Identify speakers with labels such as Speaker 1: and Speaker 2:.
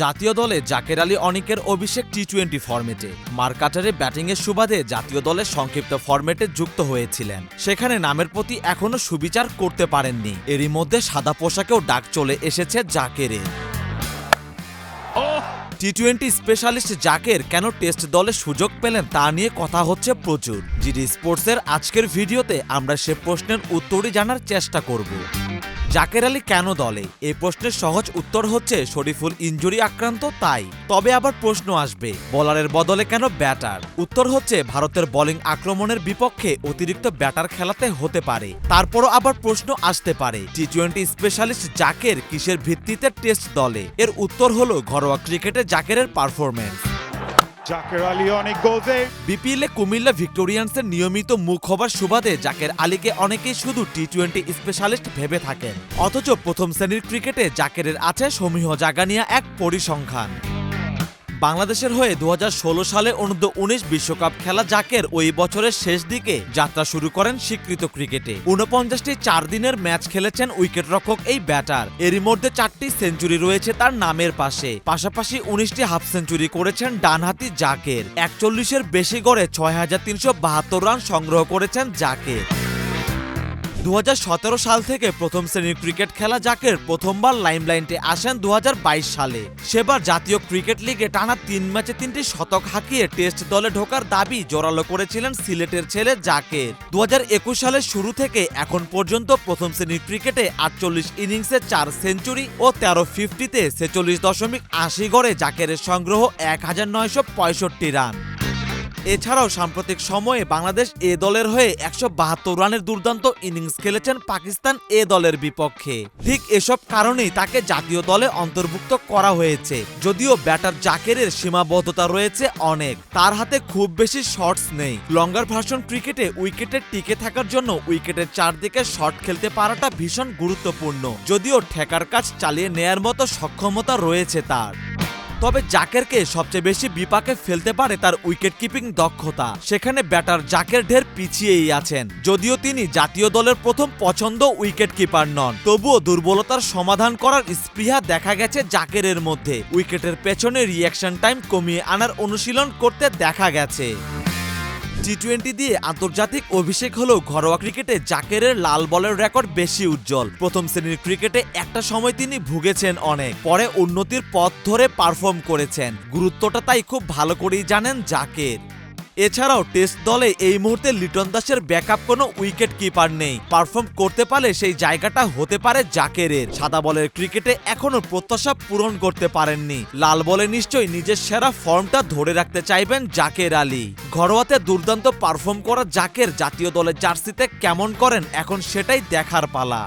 Speaker 1: জাতীয় দলে জাকের আলী অনিকের অভিষেক টি টোয়েন্টি ফরম্যাটে মার্কাটারে ব্যাটিংয়ের সুবাদে জাতীয় দলের সংক্ষিপ্ত ফরম্যাটে যুক্ত হয়েছিলেন। সেখানে নামের প্রতি এখনও সুবিচার করতে পারেননি। এরই মধ্যে সাদা পোশাকেও ডাক চলে এসেছে জাকেরের
Speaker 2: Oh,
Speaker 1: T twenty specialist Zaker কেন টেস্ট দলে সুযোগ পেলেন তা নিয়ে কথা হচ্ছে প্রচুর। জিডি স্পোর্টসের আজকের ভিডিওতে আমরা সে প্রশ্নের উত্তরই জানার চেষ্টা করব। জাকের আলী কেন দলে? এই প্রশ্নের সহজ উত্তর হচ্ছে, শরীফুল ইঞ্জুরি আক্রান্ত, তাই। তবে আবার প্রশ্ন আসবে, বোলারের বদলে কেন ব্যাটার? উত্তর হচ্ছে, ভারতের বোলিং আক্রমণের বিপক্ষে অতিরিক্ত ব্যাটার খেলাতে হতে পারে। তারপরও আবার প্রশ্ন আসতে পারে টি টোয়েন্টি স্পেশালিস্ট জাকের কিসের ভিত্তিতে টেস্ট দলে? এর উত্তর হলো, ঘরোয়া ক্রিকেটে জাকেরের পারফরমেন্স
Speaker 2: Jacker আলী অনেক গোল দেয়.
Speaker 1: বিপিএলে কুমিল্লা ভিক্টোরিয়ান্সের নিয়মিত মুখ হবার সুবাদে জাকের আলীকে অনেকেই শুধু টি টোয়েন্টি স্পেশালিস্ট ভেবে থাকেন অথচ প্রথম শ্রেণির ক্রিকেটে জাকেরের আছে সমীহ জাগানিয়া এক পরিসংখ্যান বাংলাদেশের হয়ে দুহাজার ষোলো সালে অনূর্ধ্ব উনিশ বিশ্বকাপ খেলা জাকের ওই বছরের শেষ দিকে যাত্রা শুরু করেন স্বীকৃত ক্রিকেটে। উনপঞ্চাশটি চার দিনের ম্যাচ খেলেছেন উইকেটরক্ষক এই ব্যাটার। এরই মধ্যে চারটি সেঞ্চুরি রয়েছে তার নামের পাশে। পাশাপাশি উনিশটি হাফ সেঞ্চুরি করেছেন ডানহাতি জাকের। একচল্লিশের বেশি গড়ে ছয় হাজার তিনশো বাহাত্তর রান সংগ্রহ করেছেন জাকের। দু হাজার সতেরো সাল থেকে প্রথম শ্রেণির ক্রিকেট খেলা জাকের প্রথমবার লাইমলাইনটে আসেন দু হাজার বাইশ সালে। সেবার জাতীয় ক্রিকেট লিগে টানা তিন ম্যাচে তিনটি শতক হাঁকিয়ে টেস্ট দলে ঢোকার দাবি জোরালো করেছিলেন সিলেটের ছেলে জাকের। দু একুশ সালের শুরু থেকে এখন পর্যন্ত প্রথম শ্রেণির ক্রিকেটে আটচল্লিশ ইনিংসে চার সেঞ্চুরি ও তেরো ফিফটিতে ছেচল্লিশ দশমিক আশি গড়ে জাকেরের সংগ্রহ এক হাজার নয়শো পঁয়ষট্টি রান। এছাড়াও সাম্প্রতিক সময়ে বাংলাদেশ এ দলের হয়ে একশো বাহাত্তর রানের দুর্দান্ত ইনিংস খেলেছেন পাকিস্তান এ দলের বিপক্ষে। ঠিক এসব কারণেই তাকে জাতীয় দলে অন্তর্ভুক্ত করা হয়েছে, যদিও ব্যাটার জাকেরের সীমাবদ্ধতা রয়েছে অনেক। তার হাতে খুব বেশি শটস নেই। লঙ্গার ভার্সন ক্রিকেটে উইকেটে টিকে থাকার জন্য উইকেটের চারদিকে শট খেলতে পারাটা ভীষণ গুরুত্বপূর্ণ, যদিও ঠেকার কাজ চালিয়ে নেয়ার মতো সক্ষমতা রয়েছে তার। তবে জাকেরকে সবচেয়ে বেশি বিপাকে ফেলতে পারে তার উইকেট কিপিং দক্ষতা। সেখানে ব্যাটার জাকের ঢের পিছিয়েই আছেন, যদিও তিনি জাতীয় দলের প্রথম পছন্দ উইকেট কিপার নন। তবুও দুর্বলতার সমাধান করার স্পৃহা দেখা গেছে জাকেরের মধ্যে। উইকেটের পেছনে রিয়াকশন টাইম কমিয়ে আনার অনুশীলন করতে দেখা গেছে। টি টোয়েন্টি দিয়ে আন্তর্জাতিক অভিষেক হলেও ঘরোয়া ক্রিকেটে জাকেরের লাল বলের রেকর্ড বেশি উজ্জ্বল। প্রথম শ্রেণির ক্রিকেটে একটা সময় তিনি ভুগেছেন অনেক, পরে উন্নতির পথ ধরে পারফর্ম করেছেন। গুরুত্বটা তাই খুব ভালো করেই জানেন জাকের। এছাড়াও টেস্ট দলে এই মুহূর্তে লিটন দাসের ব্যাকআপ কোনো উইকেট কিপার নেই। পারফর্ম করতে পারলে সেই জায়গাটা হতে পারে জাকেরের। সাদা বলের ক্রিকেটে এখনও প্রত্যাশা পূরণ করতে পারেননি। লাল বলে নিশ্চয়ই নিজের সেরা ফর্মটা ধরে রাখতে চাইবেন জাকের আলী। ঘরোয়াতে দুর্দান্ত পারফর্ম করা জাকের জাতীয় দলের জার্সিতে কেমন করেন এখন সেটাই দেখার পালা।